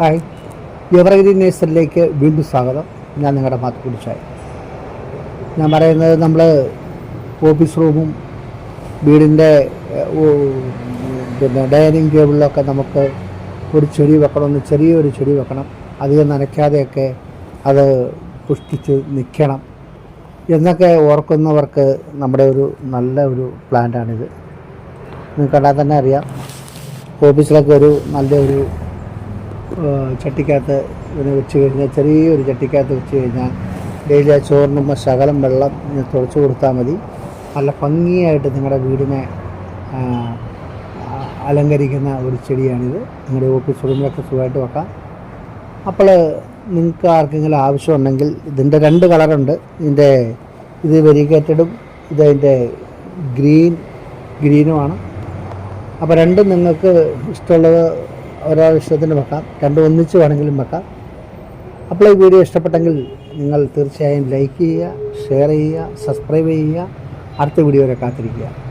Hi evergreen നേഴ്സറിലേക്ക് വീണ്ടും സ്വാഗതം. ഞാൻ നിങ്ങളുടെ മാത്രം കുടിച്ചായി. ഞാൻ പറയുന്നത് നമ്മൾ ഓഫീസ് റൂമും വീടിന്റെ പിന്നെ ഡൈനിങ് ടേബിളിലൊക്കെ നമുക്ക് ഒരു ചെടി വെക്കണമെന്ന് ചെറിയൊരു ചെടി വെക്കണം. അധികം നനയ്ക്കാതെയൊക്കെ അത് പുഷ്ടിച്ച് നിൽക്കണം എന്നൊക്കെ ഓർക്കുന്നവർക്ക് നമ്മുടെ ഒരു നല്ല ഒരു പ്ലാന്റാണിത്. നിങ്ങൾക്ക് കണ്ടാൽ തന്നെ അറിയാം. ഓഫീസിലൊക്കെ ഒരു നല്ലൊരു ചട്ടിക്കകത്ത് ഇതിനെ വെച്ച് കഴിഞ്ഞാൽ ചെറിയൊരു ചട്ടിക്കകത്ത് വെച്ച് കഴിഞ്ഞാൽ ഡെയിലി ആ ചോറിനുമ്പോൾ ശകലം വെള്ളം തുളച്ച് കൊടുത്താൽ മതി. നല്ല ഭംഗിയായിട്ട് നിങ്ങളുടെ വീടിനെ അലങ്കരിക്കുന്ന ഒരു ചെടിയാണിത്. നിങ്ങളുടെ ഓഫീസ് റൂമിലൊക്കെ സുഖമായിട്ട് വെക്കാം. അപ്പോൾ നിങ്ങൾക്ക് ആർക്കെങ്കിലും ആവശ്യമുണ്ടെങ്കിൽ ഇതിന്റെ രണ്ട് കളറുണ്ട്. ഇതിന്റെ ഇത് വെരിഗേറ്റഡും ഇതതിന്റെ ഗ്രീൻ ഗ്രീനുമാണ്. അപ്പോൾ രണ്ടും നിങ്ങൾക്ക് ഇഷ്ടമുള്ളത് ഒരാൾ ഇഷ്ടത്തിന് വെക്കാം. രണ്ടും ഒന്നിച്ച് വേണമെങ്കിലും വെക്കാം. അപ്പോൾ ഈ വീഡിയോ ഇഷ്ടപ്പെട്ടെങ്കിൽ നിങ്ങൾ തീർച്ചയായും ലൈക്ക് ചെയ്യുക ഷെയർ ചെയ്യുക സബ്സ്ക്രൈബ് ചെയ്യുക. അടുത്ത വീഡിയോ വരെ കാത്തിരിക്കുക.